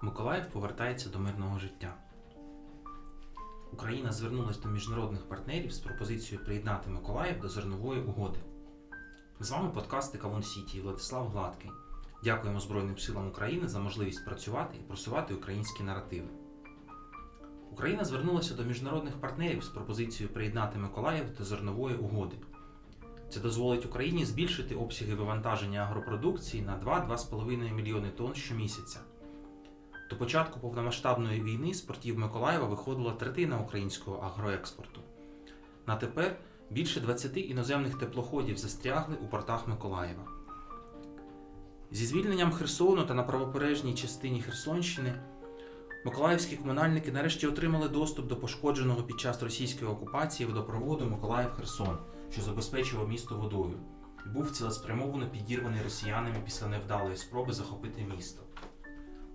Миколаїв повертається до мирного життя. Україна звернулася до міжнародних партнерів з пропозицією приєднати Миколаїв до зернової угоди. З вами подкасти Кавун Сіті і Владислав Гладкий. Дякуємо Збройним силам України за можливість працювати і просувати українські наративи. Україна звернулася до міжнародних партнерів з пропозицією приєднати Миколаїв до зернової угоди. Це дозволить Україні збільшити обсяги вивантаження агропродукції на 2-2,5 мільйони тонн щомісяця. До початку повномасштабної війни з портів Миколаєва виходила третина українського агроекспорту. На тепер більше 20 іноземних теплоходів застрягли у портах Миколаєва. Зі звільненням Херсону та на правобережній частині Херсонщини миколаївські комунальники нарешті отримали доступ до пошкодженого під час російської окупації водопроводу Миколаїв-Херсон, що забезпечував місто водою, і був цілеспрямовано підірваний росіянами після невдалої спроби захопити місто.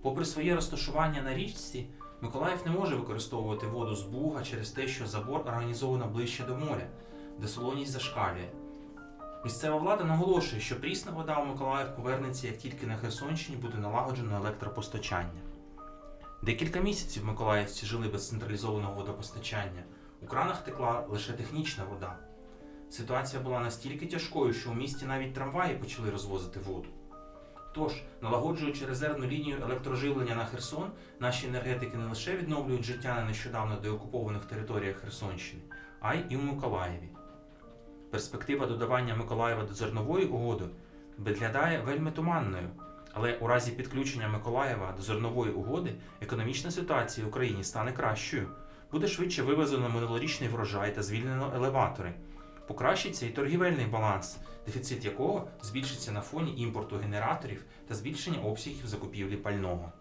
Попри своє розташування на річці, Миколаїв не може використовувати воду з Буга через те, що забор організовано ближче до моря, де солоність зашкалює. Місцева влада наголошує, що прісна вода у Миколаїв повернеться, як тільки на Херсонщині буде налагоджено електропостачання. Декілька місяців миколаївці жили без централізованого водопостачання. У кранах текла лише технічна вода. Ситуація була настільки тяжкою, що у місті навіть трамваї почали розвозити воду. Тож, налагоджуючи резервну лінію електроживлення на Херсон, наші енергетики не лише відновлюють життя на нещодавно деокупованих територіях Херсонщини, а й в Миколаєві. Перспектива додавання Миколаєва до зернової угоди виглядає вельми туманною, але у разі підключення Миколаєва до зернової угоди економічна ситуація в Україні стане кращою. Буде швидше вивезено минулорічний врожай та звільнено елеватори. Покращиться і торгівельний баланс, дефіцит якого збільшиться на фоні імпорту генераторів та збільшення обсягів закупівлі пального.